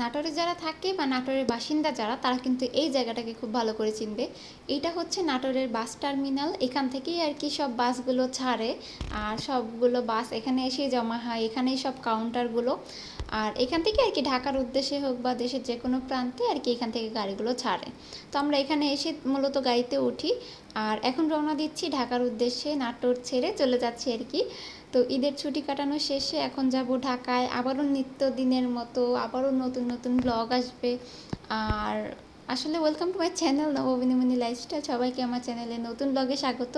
নাটোরে যারা থাকে বা নাটোরের বাসিন্দা যারা, তারা কিন্তু এই জায়গাটাকে খুব ভালো করে চিনবে। এইটা হচ্ছে নাটোরের বাস টার্মিনাল। এখান থেকেই আর কি সব বাসগুলো ছাড়ে আর সবগুলো বাস এখানে এসে জমা হয়। এখানেই সব কাউন্টারগুলো আর এখান থেকে আর কি ঢাকার উদ্দেশ্যে হোক বা দেশের যে কোনো প্রান্তে আর কি এখান থেকে গাড়িগুলো ছাড়ে। তো আমরা এখানে এসে মূলত গাড়িতে উঠি। আর এখন রওনা দিচ্ছি ঢাকার উদ্দেশ্যে নাটোর ছেড়ে চলে যাচ্ছি আর কি। তো ঈদের ছুটি কাটানো শেষে এখন যাব ঢাকায়। আবারও নিত্য দিনের মতো, আবারও নতুন নতুন ব্লগ আসবে। আর আসলে ওয়েলকাম টু মাই চ্যানেল নববিনীমণি লাইফস্টাইল সবাইকে আমার চ্যানেলে নতুন ব্লগে স্বাগত।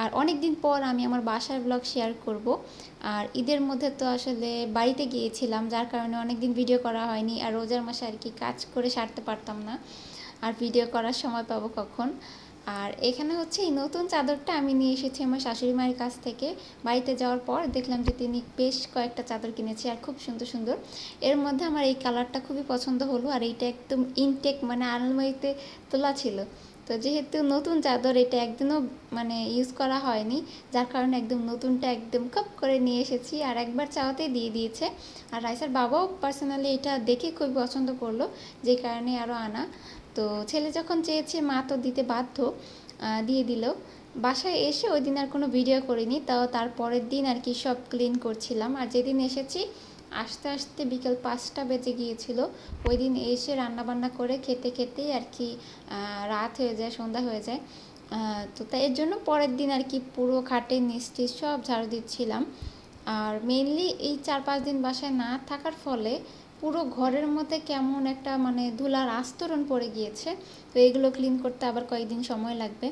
আর অনেক দিন পর আমি আমার বাসার ব্লগ শেয়ার করব। আর ঈদের মধ্যে তো আসলে বাড়িতে গিয়েছিলাম, যার কারণে অনেক দিন ভিডিও করা হয়নি। আর রোজার মাসে আর কি কাজ করে সারতে পারতাম না। আর ভিডিও করার সময় পাবো কখন? আর এখানে হচ্ছে এই নতুন চাদরটা আমি নিয়ে এসেছি আমার শাশুড়ি মায়ের কাছ থেকে। বাড়িতে যাওয়ার পর দেখলাম যে তিনি বেশ কয়েকটা চাদর কিনেছি আর খুব সুন্দর সুন্দর। এর মধ্যে আমার এই কালারটা খুবই পছন্দ হলো আর এইটা একদম ইনটেক মানে আলমারিতে তোলা ছিল। তো যেহেতু নতুন চাদর এটা একদিনও মানে ইউজ করা হয়নি, যার কারণে একদম নতুনটা একদম কাপ করে নিয়ে এসেছি আর একবার চাওয়াতেই দিয়ে দিয়েছে। আর রাইসার বাবাও পার্সোনালি এটা দেখে খুবই পছন্দ করল, যে কারণে আরও আনা। তো ছেলে যখন চেয়েছে, মা তো দিতে বাধ্য দিয়ে দিল। বাসায় এসে ওই দিন আর কোনো ভিডিও করিনি, তাও তার পরের দিন আর কি সব ক্লিন করছিলাম। আর যেদিন এসেছি, আস্তে আস্তে বিকেল পাঁচটা বেজে গিয়েছিল। ওই দিন এসে রান্নাবান্না করে খেতে খেতেই আর কি রাত হয়ে যায়, সন্ধ্যা হয়ে যায়। তো তাই এর জন্য পরের দিন আর কি পুরো খাটে নিচটি সব ঝাড়ু দিচ্ছিলাম। আর মেনলি এই চার পাঁচ দিন বাসায় না থাকার ফলে পুরো ঘরের মধ্যে কেমন একটা মানে ধুলার আস্তরণ পড়ে গিয়েছে। তো এগুলো ক্লিন করতে আবার কয়েকদিন সময় লাগবে।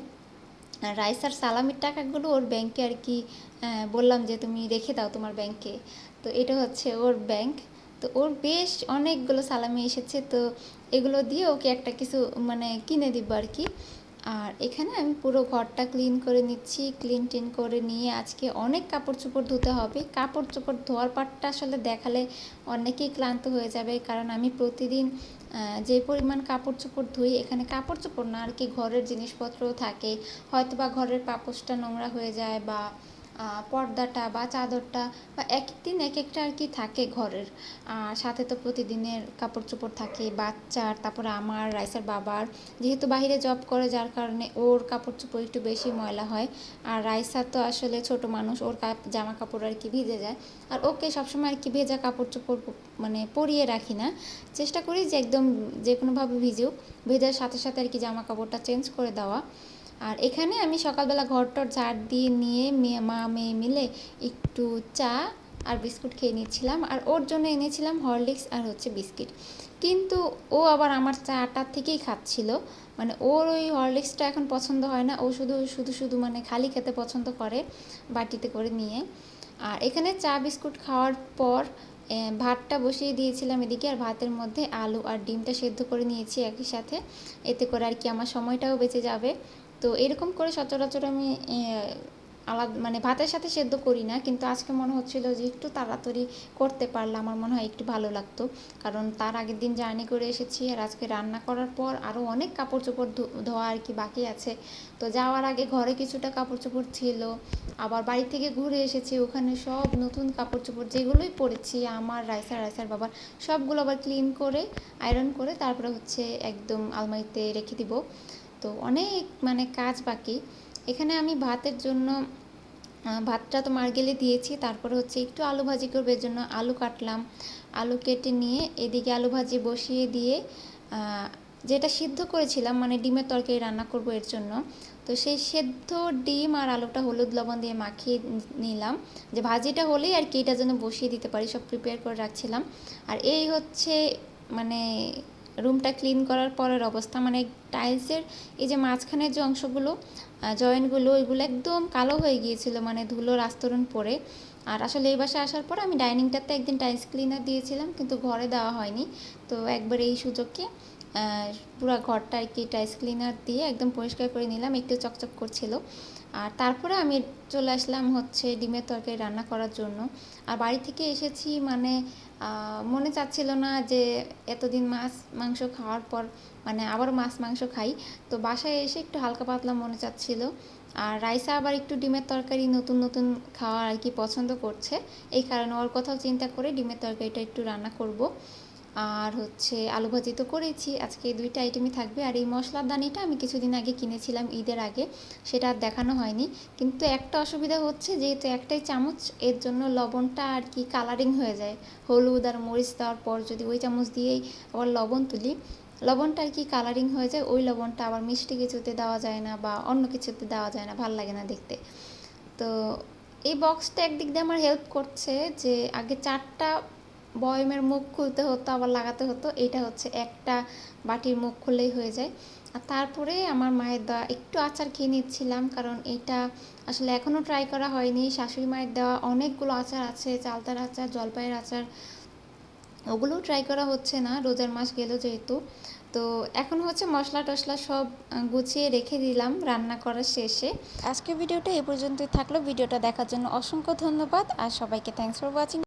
আর রাইসার সালামির টাকাগুলো ওর ব্যাংকে আর কি বললাম যে তুমি রেখে দাও তোমার ব্যাংকে তো এটা হচ্ছে ওর ব্যাংক তো ওর বেশ অনেকগুলো সালামি এসেছে। তো এগুলো দিয়ে ওকে একটা কিছু মানে কিনে দিব আর কি। আর এখানে আমি পুরো ঘরটা ক্লিন করে নিচ্ছি ক্লিন টিন করে নিয়ে আজকে অনেক কাপড় চোপড় ধুতে হবে। কাপড় চোপড় ধোয়ার পাটটা আসলে দেখালে অনেকেই ক্লান্ত হয়ে যাবে। কারণ আমি প্রতিদিন যে পরিমাণ কাপড় চোপড় ধুই, এখানে কাপড় চোপড় না, আর কি ঘরের জিনিসপত্রও থাকে। হয়তো বা ঘরের পাপোশটা নোংরা হয়ে যায় বা পর্দাটা বা চাদরটা বা এক দিন এক একটা আর কি থাকে ঘরের। আর সাথে তো প্রতিদিনের কাপড় চোপড় থাকে, বাচ্চার, তারপরে আমার, রাইসার বাবার। যেহেতু বাহিরে জব করে, যার কারণে ওর কাপড় চোপড় একটু বেশি ময়লা হয়। আর রাইসার তো আসলে ছোট মানুষ, ওর জামা কাপড় আর কি ভিজে যায়। আর ওকে সবসময় আর কি ভেজা কাপড় চোপড় মানে পরিয়ে রাখি না। চেষ্টা করি যে একদম যে কোনোভাবে ভিজুক, ভেজার সাথে সাথে আর কি জামা কাপড়টা চেঞ্জ করে দেওয়া। আর এখানে আমি সকালবেলা ঘরটর ঝাড় দিয়ে নিয়ে মেয়ে, মা, মেয়ে মিলে একটু চা আর বিস্কুট খেয়ে নিচ্ছিলাম। আর ওর জন্য এনেছিলাম হরলিক্স আর হচ্ছে বিস্কিট। কিন্তু ও আবার আমার চাটার থেকেই খাচ্ছিল। মানে ওর ওই হরলিক্সটা এখন পছন্দ হয় না। ও শুধু শুধু শুধু মানে খালি খেতে পছন্দ করে বাটিতে করে নিয়ে। আর এখানে চা, বিস্কুট খাওয়ার পর ভাতটা বসিয়ে দিয়েছিলাম এদিকে। আর ভাতের মধ্যে আলু আর ডিমটা সেদ্ধ করে নিয়েছি একই সাথে। এতে করে আর কি আমার সময়টাও বেঁচে যাবে। তো এরকম করে সচরাচর আমি আলাদা মানে ভাতের সাথে সেদ্ধ করি না, কিন্তু আজকে মনে হচ্ছিল যে একটু তাড়াতাড়ি করতে পারলে আমার মনে হয় একটু ভালো লাগতো। কারণ তার আগের দিন জার্নি করে এসেছি আর আজকে রান্না করার পর আরও অনেক কাপড় চোপড় ধোয়া আর কি বাকি আছে। তো যাওয়ার আগে ঘরে কিছুটা কাপড় চোপড় ছিল, আবার বাড়ি থেকে ঘুরে এসেছি, ওখানে সব নতুন কাপড় চোপড় যেগুলোই পরেছি, আমার রাইসার রাইসার বাবার, সবগুলো আবার ক্লিন করে, আয়রন করে তারপরে হচ্ছে একদম আলমারিতে রেখে দিব। তো অনেক মানে কাজ বাকি। এখানে আমি ভাতের জন্য ভাতটা তো মার্গেলে দিয়েছি। তারপরে হচ্ছে একটু আলু ভাজি করবে। জন্য আলু কাটলাম। আলু কেটে নিয়ে এদিকে আলু ভাজি বসিয়ে দিয়ে যেটা সিদ্ধ করেছিলাম মানে ডিমের তরকারি রান্না করব এর জন্য। তো সেই সেদ্ধ ডিম আর আলুটা হলুদ লবণ দিয়ে মাখিয়ে নিলাম। যে ভাজিটা হলেই আর কি, এটা যেন বসিয়ে দিতে পারি। সব প্রিপেয়ার করে রাখছিলাম। আর এই হচ্ছে মানে রুমটা ক্লিন করার পরের অবস্থা মানে টাইলসের এই যে মাঝখানের যে অংশগুলো জয়েন্টগুলো ওইগুলো একদম কালো হয়ে গিয়েছিল মানে ধুলোর আস্তরণ পরে। আর আসলে এই বাসায় আসার পর আমি ডাইনিংটাতে একদিন টাইলস ক্লিনার দিয়েছিলাম, কিন্তু ঘরে দেওয়া হয়নি। তো একবার এই সুযোগকে পুরো ঘরটা আর কি টাইলস ক্লিনার দিয়ে একদম পরিষ্কার করে নিলাম, একটু চকচক করছিল। আর তারপরে আমি চলে আসলাম হচ্ছে ডিমের তরকারি রান্না করার জন্য। আর বাড়ি থেকে এসেছি মানে মনে চাচ্ছিল না যে এতদিন মাছ, মাংস খাওয়ার পর মানে আবার মাছ, মাংস খাই। তো বাসায় এসে একটু হালকা পাতলা মনে চাচ্ছিল। আর রাইসা আবার একটু ডিমের তরকারি নতুন নতুন খাওয়া আর কি পছন্দ করছে। এই কারণে ওর কথাও চিন্তা করে ডিমের তরকারিটা একটু রান্না করব। আর হচ্ছে আলু ভাজি তো করেছি, আজকে এই দুইটা আইটেমই থাকবে। আর এই মশলার দানিটা আমি কিছুদিন আগে কিনেছিলাম ঈদের আগে, সেটা আর দেখানো হয়নি। কিন্তু একটা অসুবিধা হচ্ছে, যেহেতু একটাই চামচ, এর জন্য লবণটা আর কি কালারিং হয়ে যায়। হলুদ আর মরিচ দেওয়ার পর যদি ওই চামচ দিয়েই আবার লবণ তুলি, লবণটা আর কি কালারিং হয়ে যায়, ওই লবণটা আবার মিষ্টি কিছুতে দেওয়া যায় না বা অন্য কিছুতে দেওয়া যায় না, ভালো লাগে না দেখতে। তো এই বক্সটা একদিক দিয়ে আমার হেল্প করছে যে আগে চারটা বয়মের মুখ খুলতে হতো, আবার লাগাতে হতো, এটা হচ্ছে একটা বাটির মুখ খুললেই হয়ে যায়। আর তারপরে আমার মায়ের দেওয়া একটু আচার খেয়ে নিচ্ছিলাম, কারণ এটা আসলে এখনও ট্রাই করা হয়নি। শাশুড়ি মায়ের দেওয়া অনেকগুলো আচার আছে, চালতার আচার, জলপাইয়ের আচার, ওগুলোও ট্রাই করা হচ্ছে না, রোজার মাস গেল যেহেতু। তো এখন হচ্ছে মশলা টশলা সব গুছিয়ে রেখে দিলাম রান্না করার শেষে। আজকে ভিডিওটা এ পর্যন্তই থাকল। ভিডিওটা দেখার জন্য অসংখ্য ধন্যবাদ, আর সবাইকে থ্যাংকস ফর ওয়াচিং